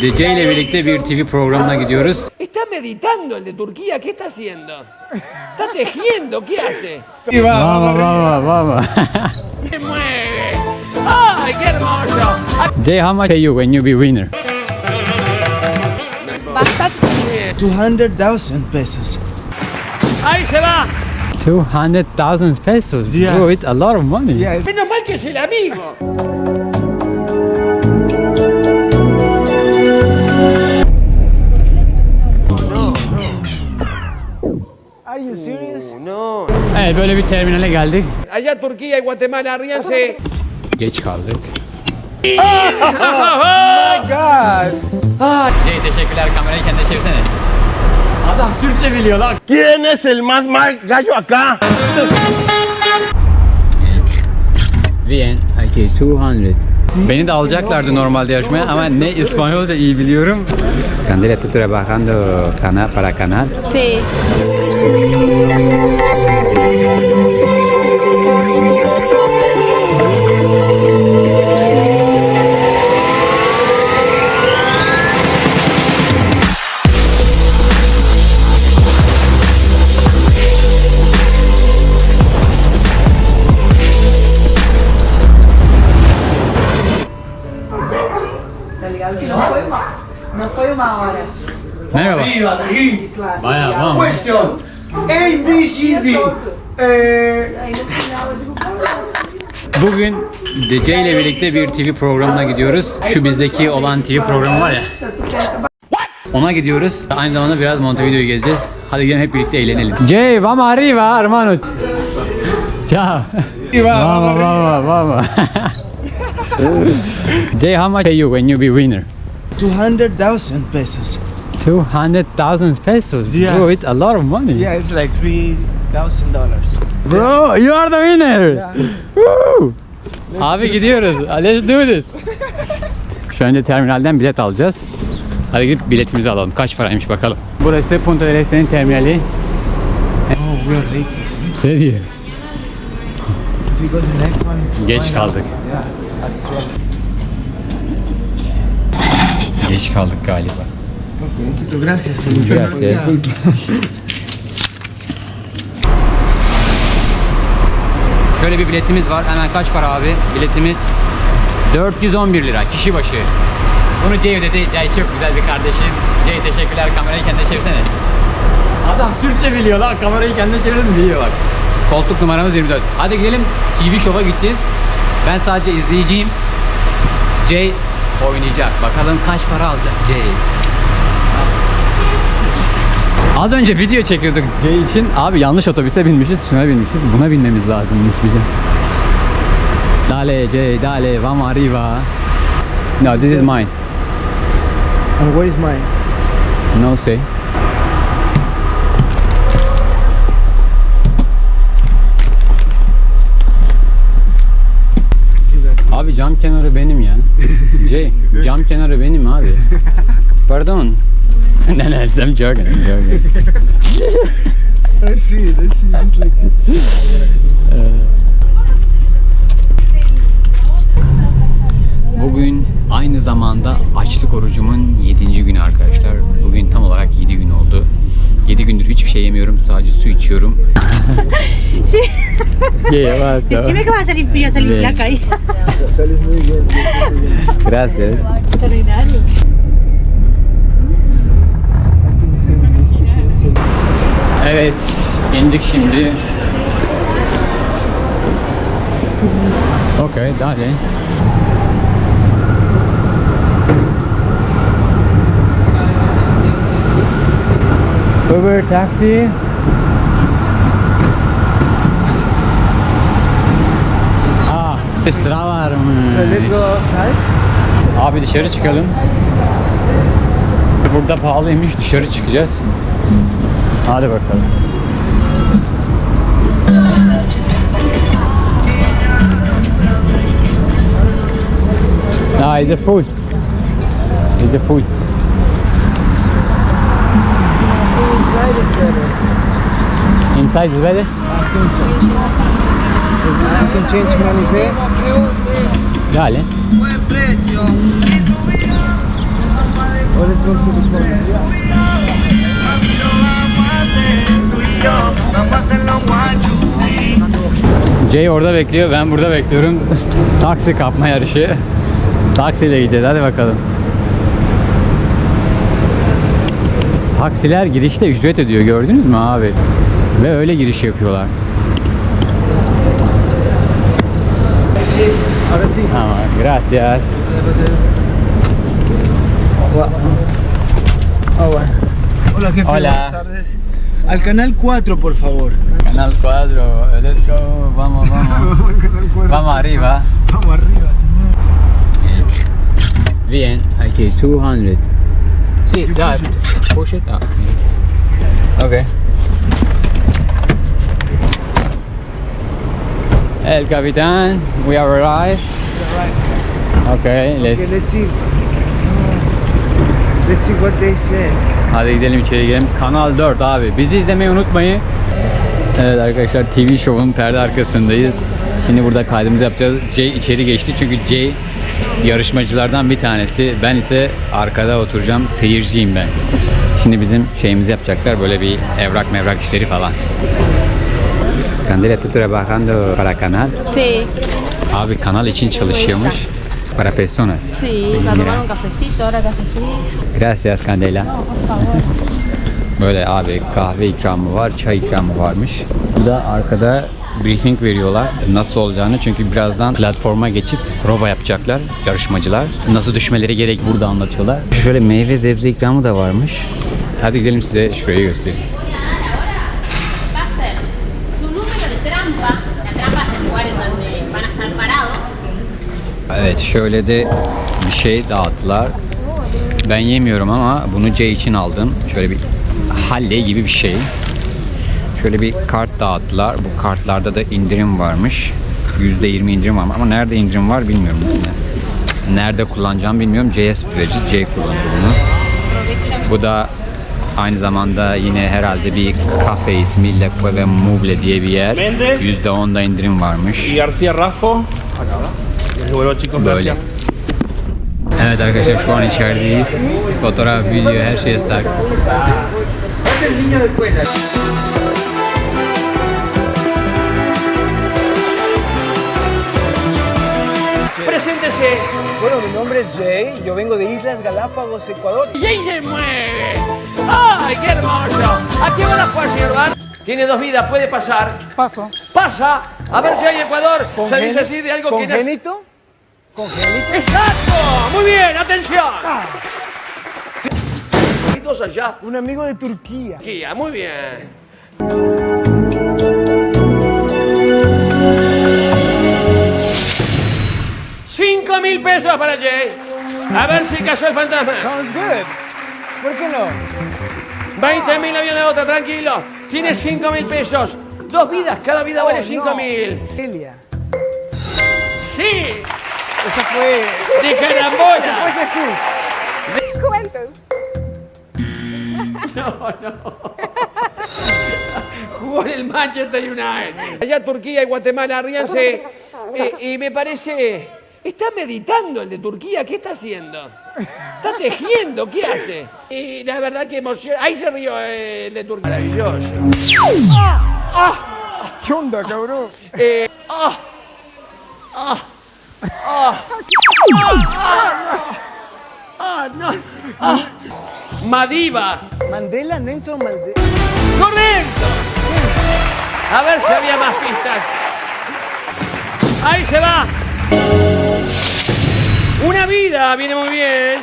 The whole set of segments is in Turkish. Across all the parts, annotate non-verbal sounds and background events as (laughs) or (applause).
DC ile birlikte bir TV programına gidiyoruz. Está meditando el de Turquía, ¿qué está haciendo? Está tejiendo, ¿qué hace? Vamos, vamos, vamos. (laughs) ¡Se mueve! ¡Ay, qué hermoso! Jay, how much pay you when you be winner? Bastante bien. 200,000 pesos. ¡Ahí se va! 200,000 pesos. Yeah. Bro, it's a lot of money. Yeah, Menos mal que es el amigo. Evet böyle bir terminale geldik. Allá Turquía y Guatemala, ríanse. Geç kaldık. God. Jay teşekkürler kamerayı kendine çevirsene. Adam Türkçe biliyor lan. ¿Quién es el más mal gallo acá? Bien. Okay, 200. Beni de alacaklardı normalde yarışmaya ama ne İspanyolca iyi biliyorum. Candela, tú trabajando canal para canal. Sí. Merhaba. Bayağı tamam. Question. A, B, C, D. Eh, Bugün DC ile birlikte bir TV programına gidiyoruz. Şu bizdeki olan TV programı var ya. Ona gidiyoruz. Aynı zamanda biraz Montevideo'yu gezeceğiz. Hadi gelin hep birlikte eğlenelim. Jay, vamos arriba, hermano. Ciao. vamos, vamos, vamos. Jay, how much pay you when you be winner? 200,000 pesos. 200,000 pesos. Yeah. Bro, it's a lot of money. Yeah, it's like $3,000. Bro, you are the winner. Woo! Abi gidiyoruz. Let's do this. Şu önce terminalden bilet alacağız. Hadi gidip biletimizi alalım. Kaç paraymış bakalım. Burası Punta del Este'nin terminali. Oh, we're late. Ne diyor? Because the next one is Geç kaldık. Yeah, at 12. Geç kaldık galiba. Okay. Gracias. Gracias. Şöyle bir biletimiz var. Hemen kaç para abi? Biletimiz 411 lira kişi başı. Bunu Cey ödedi. Cey çok güzel bir kardeşim. Cey teşekkürler. Kamerayı kendine çevirsene. Adam Türkçe biliyor lan. Kamerayı kendine çevirdim biliyor bak. Koltuk numaramız 24. Hadi gidelim TV Show'a gideceğiz. Ben sadece izleyiciyim. Jay oynayacak. Bakalım kaç para alacak Jay. Az önce video çekiyorduk Jay için. Abi yanlış otobüse binmişiz, şuna binmişiz. Buna binmemiz lazımmış bize. Dale Jay, dale, vamos arriba. No, this is mine. And where is mine? No say. Abi cam kenarı benim Jay, cam kenarı benim abi. (laughs) Pardon. no, no, I'm joking, I'm joking. (laughs) I see it. I see it. It's like Bugün aynı zamanda açlık orucumun 7. günü arkadaşlar. Bugün tam olarak 7 gün oldu. 7 gündür hiçbir şey yemiyorum. Sadece su içiyorum. Sí. What's up? Decime que va a salir fría, salir Bien. flaca ahí. sales muy bien. Gracias. Extraordinario. Evet, indik şimdi. Okay, dale. Uber taxi. Ah, sıra var mı? Abi dışarı çıkalım. Burada pahalıymış dışarı çıkacağız. Hadi bakalım. No, it's the food. It's the food. Inside is better. Inside is better? I think so. You can change money there. Dale. Buen precio. To the corner. Jay orada bekliyor, ben burada bekliyorum. (laughs) Taksi kapma yarışı. Taksiyle gideceğiz, hadi bakalım. Taksiler girişte ücret ödüyor, gördünüz mü abi? Ve öyle giriş yapıyorlar. Tamam, gracias. Hola, jefe. Hola. Buenas tardes. Al canal 4, por favor. Canal 4, let's go, vamos, vamos. (laughs) canal 4. Vamos arriba. Vamos arriba, señor. Bien, aquí 200. Sí, ya, push it up. Okay. El capitán, we have arrived. Okay, let's. Okay, let's see. Let's see what they said. Hadi gidelim içeri girelim. Kanal 4 abi. Bizi izlemeyi unutmayın. Evet arkadaşlar TV şovun perde arkasındayız. Şimdi burada kaydımızı yapacağız. Jay içeri geçti çünkü Jay yarışmacılardan bir tanesi. Ben ise arkada oturacağım. Seyirciyim ben. Şimdi bizim şeyimizi yapacaklar. Böyle bir evrak mevrak işleri falan. Candela, tú trabajando para canal? Sí, Abi kanal için çalışıyormuş. Para personas. sí, para tomar un cafecito ahora que hace frío. Gracias Candela. Por favor. Böyle abi kahve ikramı var, çay ikramı varmış. Burada arkada briefing veriyorlar nasıl olacağını çünkü birazdan platforma geçip prova yapacaklar yarışmacılar. Nasıl düşmeleri gerek burada anlatıyorlar. Şöyle meyve sebze ikramı da varmış. Hadi gidelim size şurayı göstereyim. va a ser su número de trampa, la trampa es el lugar en donde van a estar parados, Evet şöyle de bir şey dağıttılar. Ben yemiyorum ama bunu C için aldım. Şöyle bir halle gibi bir şey. Şöyle bir kart dağıttılar. Bu kartlarda da indirim varmış. %20 indirim var ama nerede indirim var bilmiyorum. Nerede kullanacağım bilmiyorum. C'ye süreci C kullanıyor bunu. Bu da aynı zamanda yine herhalde bir kafe ismi Le Cueve Muble diye bir yer. Mendes. %10'da indirim varmış. Y García Raspo. Bueno chicos, Böyle. gracias. Evet arkadaşlar şu an içerideyiz. Fotoğraf, video her şey yasak. Preséntese. Bueno, mi nombre es Jay. Yo vengo de Islas Galápagos, Ecuador. Y ahí se mueve. ¡Ay, qué hermoso! ¿A qué hora fue a llevar? Tiene dos vidas, puede pasar. Paso. Pasa. A ver si hay Ecuador. Se dice así de algo que nace. ¡Exacto! Muy bien, atención. Dos allá. Un amigo de Turquía. Turquía, muy bien. Cinco mil pesos para Jay. A ver si cayó el fantasma. Sounds good. ¿Por qué no? 20 mil había la otra, tranquilo. Tiene 5 mil pesos. Dos vidas, cada vida vale Oh, 5 no. mil. Elia. ¡Sí! Esa fue. ¡De Fue carambola! Jesús. Jugó en el Manchester United. Allá Turquía y Guatemala, ríanse. Eh, y me parece. Está meditando el de Turquía, ¿qué está haciendo? Está tejiendo, ¿qué hace? Y la verdad que emociona. Ahí se rió eh, el de Turquía. Maravilloso. ¿Qué onda, cabrón? Eh, ah, ah, no. Madiba, Mandela, Nelson Mandela. correcto. A ver si había más pistas. Ahí se va. Una vida, viene muy bien.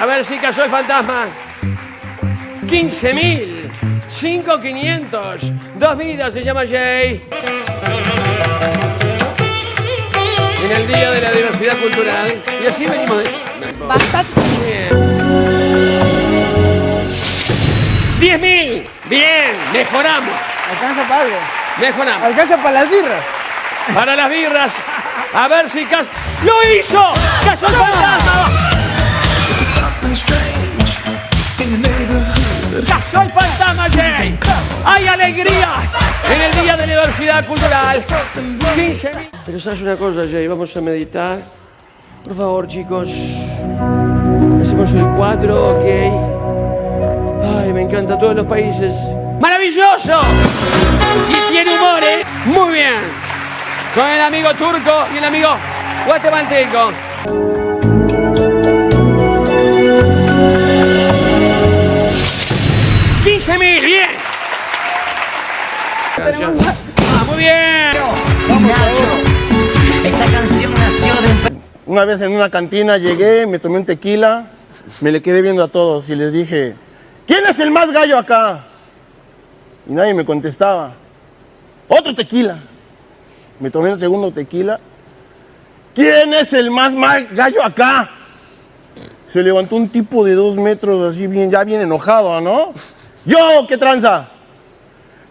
A ver si cayó el fantasma. 15 mil. 5.500. Dos vidas se llama Jay. En el Día de la Diversidad Cultural. Y así venimos. Bastante. Bien. 10 mil. Bien, mejoramos. Alcanza para algo. Mejoramos. Alcanza para las birras. Para las birras. A ver si Cas... ¡Lo hizo! ¡Cayó el fantasma! ¡Cayó el fantasma, Jay! ¡Hay alegría! En el Día de la Diversidad Cultural. 15 mil. Pero sabes una cosa, Jay, vamos a meditar. Por favor, chicos. Hacemos el 4, ok. Ay, me encanta todos los países. ¡Maravilloso! Y tiene humor, ¿eh? Muy bien. Con el amigo turco y el amigo guatemalteco. Ah, muy bien. Una vez en una cantina llegué, me tomé un tequila, me le quedé viendo a todos y les dije, ¿quién es el más gallo acá? Y nadie me contestaba. Otro tequila. Me tomé el segundo tequila. ¿Quién es el más gallo acá? Se levantó un tipo de dos metros, así bien, ya bien enojado, ¿no? Yo, ¿qué tranza?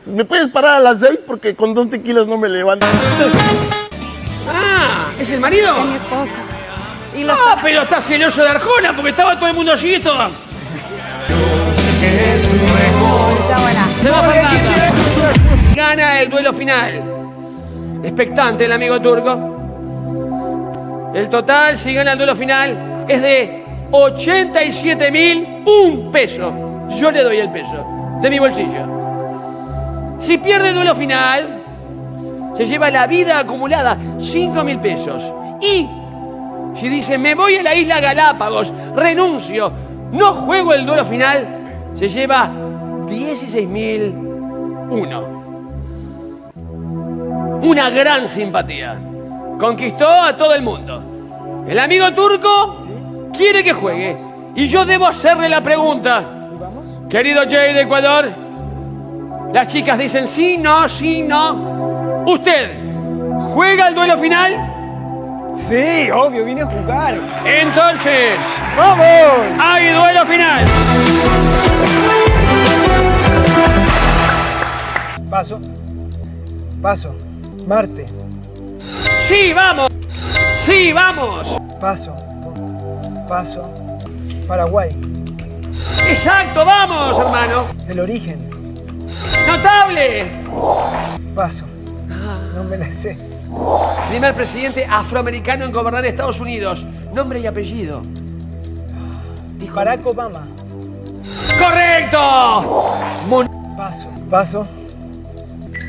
¿Me puedes parar a las seis? Porque con dos tequilas no me levanto. Ah, ¿es el marido? Mi esposa. Y Ah, pero está celoso de Arjona porque estaba todo el mundo y todo. está buena. Se va Fernanda. Gana el duelo final. Expectante el amigo turco. El total, si gana el duelo final, es de 87 mil un peso. Yo le doy el peso de mi bolsillo. Si pierde el duelo final, se lleva la vida acumulada 5 mil pesos. Y si dice, me voy a la isla Galápagos, renuncio, no juego el duelo final, se lleva 16.001. Una gran simpatía. Conquistó a todo el mundo. El amigo turco quiere que juegue. Y yo debo hacerle la pregunta. Querido Jay de Ecuador, las chicas dicen sí, no, sí, no. ¿Usted juega el duelo final? Sí, obvio, vine a jugar. Entonces, ¡Vamos! hay duelo final. Paso. Paso. Marte. Sí, vamos. Sí, vamos. Paso. Paso. Paraguay. Exacto, vamos, hermano. El origen. Notable. Paso. No me la sé. Primer presidente afroamericano en gobernar Estados Unidos. Nombre y apellido. Dijo- Barack Obama. ¡Correcto! Mon- Paso. Paso.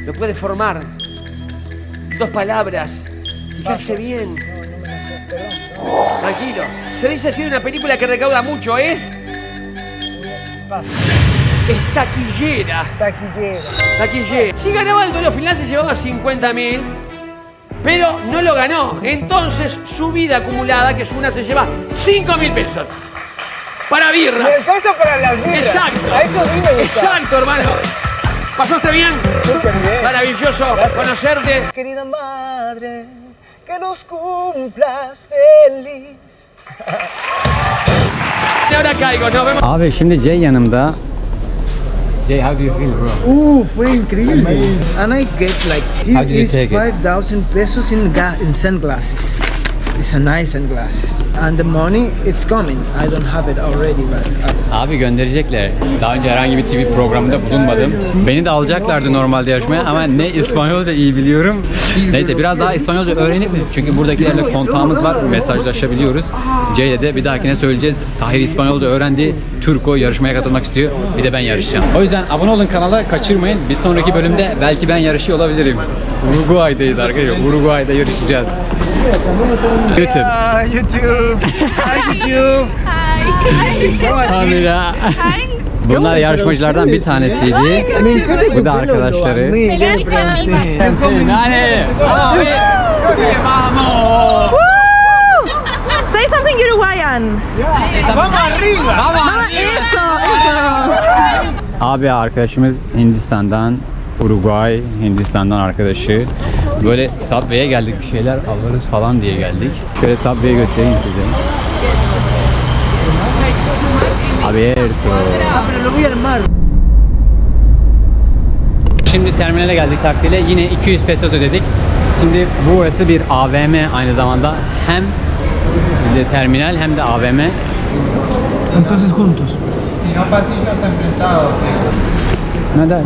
Lo puede formar. Dos palabras. Fijarse bien. No, no me la sé. Perdón. Tranquilo. Se dice así de una película que recauda mucho. Es. Paso. Es taquillera. Taquillera. Taquillera. Si ganaba el duelo final se llevaba 50 mil. Pero no lo ganó. Entonces su vida acumulada, que es una, se lleva 5 mil pesos. Para birra. Alcanza para las birras. Exacto. A eso sí me gusta. Exacto, hermano. ¿Pasaste bien? Súper bien. Maravilloso conocerte. Querida madre, que nos cumplas feliz. (laughs) Ahora caigo, nos vemos. Abi şimdi Jay yanımda. Jay how do you feel bro? Uh, fue increíble. And I get like How did you is take it? 5,000 pesos in ga- in sunglasses. It's a nice sunglasses. And the money, it's coming. I don't have it already, but uh, Abi gönderecekler. Daha önce herhangi bir TV programında bulunmadım. Beni de alacaklardı normalde yarışmaya ama ne İspanyolca iyi biliyorum. Neyse biraz daha İspanyolca öğrenip mi? Çünkü buradakilerle kontağımız var, mesajlaşabiliyoruz. Jay'le de bir dahakine söyleyeceğiz. Tahir İspanyolca öğrendi, Türko yarışmaya katılmak istiyor. Bir de ben yarışacağım. O yüzden abone olun kanala, kaçırmayın. Bir sonraki bölümde belki ben yarışıyor olabilirim. Uruguay'dayız arkadaşlar. Uruguay'da yarışacağız. YouTube. Ah, YouTube. Hi, YouTube. Kamera. Bunlar yarışmacılardan bir tanesiydi. Bu da arkadaşları. Vamos. Say something Uruguayan. Vamos arriba. Eso, eso. Abi arkadaşımız Hindistan'dan, Uruguay, Hindistan'dan arkadaşı. Böyle Subway'e geldik bir şeyler alırız falan diye geldik. Şöyle Subway'e götüreyim size. Abierto. Şimdi terminale geldik taksiyle. Yine 200 pesos ödedik. Şimdi burası bir AVM aynı zamanda. Hem de terminal hem de AVM. Entonces juntos. Neden?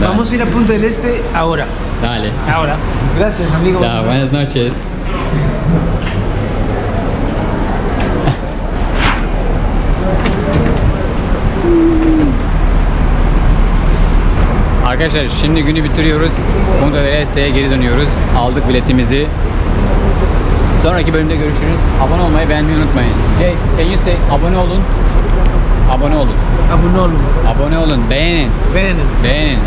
Vamos vamos a ir a Punta del Este ahora. Dale. Ahora. Gracias, amigo. Chao, buenas noches. Arkadaşlar şimdi günü bitiriyoruz. Punta del Este'ye geri dönüyoruz. Aldık biletimizi. Sonraki bölümde görüşürüz. Abone olmayı beğenmeyi unutmayın. Hey, can you say abone olun? Abone olun. Abone olun. Abone olun. Beğenin. Beğenin. Beğenin.